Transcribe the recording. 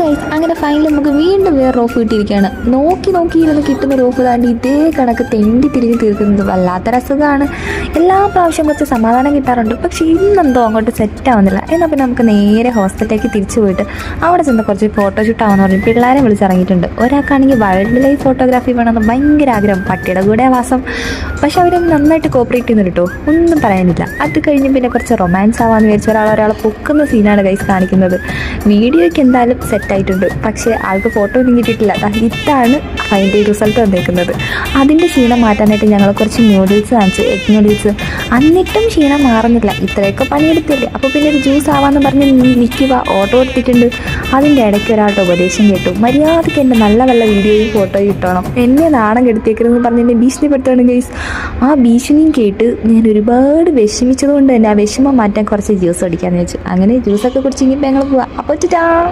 Guys അങ്ങനെ finally നമുക്ക് വീണ്ടും വേറെ റോഫ് കിട്ടിയിരിക്കുകയാണ്. നോക്കി നോക്കി ഇരുന്ന് കിട്ടുന്ന റോഫ് താണ്ടി ഇതേ കണക്ക് തെണ്ടി തിരിഞ്ഞ് തീർക്കുന്നത് വല്ലാത്ത അസുഖമാണ് എല്ലാ പ്രാവശ്യം കുറച്ച് സമാധാനം കിട്ടാറുണ്ട്. പക്ഷേ ഇന്നെന്തോ അങ്ങോട്ട് സെറ്റ് ആവുന്നില്ല. എന്നാൽ പിന്നെ നമുക്ക് നേരെ ഹോസ്പിറ്റലിലേക്ക് തിരിച്ചു പോയിട്ട് അവിടെ ചെന്ന് കുറച്ച് ഫോട്ടോഷൂട്ട് ആവാന്ന് പറഞ്ഞ് പിള്ളേരെ വിളിച്ചിറങ്ങിയിട്ടുണ്ട്. ഒരാൾക്കാണെങ്കിൽ വൈൽഡ് ലൈഫ് ഫോട്ടോഗ്രാഫി വേണമെന്ന് ഭയങ്കര ആഗ്രഹം. പട്ടിയുടെ കൂടെ വാസം പക്ഷെ അവർ നന്നായിട്ട് കോപ്പറേറ്റ് ചെയ്യുന്നു കേട്ടോ ഒന്നും പറയാനില്ല. അത് കഴിഞ്ഞ് പിന്നെ കുറച്ച് റൊമാൻസ് ആവാമെന്ന് വിചാരിച്ച ഒരാൾ ഒരാളെ പൊക്കുന്ന സീനാണ് ഗൈസ് കാണിക്കുന്നത്. വീഡിയോയ്ക്ക് എന്തായാലും സെറ്റ് ആയിട്ടുണ്ട് പക്ഷേ ആൾക്ക് ഫോട്ടോ ഒന്നും കിട്ടിയിട്ടില്ല. ഇതാണ് അതിന്റെ റിസൾട്ട് വന്നേക്കുന്നത് അതിന്റെ ക്ഷീണം മാറ്റാനായിട്ട് ഞങ്ങൾ കുറച്ച് ന്യൂഡിൽസ് കാണിച്ചു എഗ് ന്യൂഡിൽസ് എന്നിട്ടും ക്ഷീണം മാറുന്നില്ല. ഇത്രയൊക്കെ പണിയെടുത്തില്ലേ? അപ്പോൾ പിന്നെ ഒരു ജ്യൂസ് ആവാന്ന് പറഞ്ഞ് നിൽക്കുക ഓട്ടോ എടുത്തിട്ടുണ്ട്. അതിന്റെ ഇടയ്ക്ക് ഒരാളുടെ ഉപദേശം കേട്ടു. മര്യാദയ്ക്ക് എന്റെ നല്ല നല്ല വീഡിയോയും ഫോട്ടോയും ഇട്ടോണം. എന്നെ നാണം കെടുത്തിയേക്കരുതെന്ന് പറഞ്ഞ് എന്നെ ഭീഷണിപ്പെടുത്തണം ഗൈസ് ആ ഭീഷണിയും കേട്ട് ഞാൻ ഒരുപാട് വിഷമിച്ചതുകൊണ്ട് തന്നെ ആ വിഷമം മാറ്റാൻ കുറച്ച് ജ്യൂസ് അടിക്കാമെന്ന് വെച്ചു. അങ്ങനെ ജ്യൂസൊക്കെ കുടിച്ചെങ്കിൽ ഞങ്ങൾ പോവാം. അപ്പോൾ ടാ.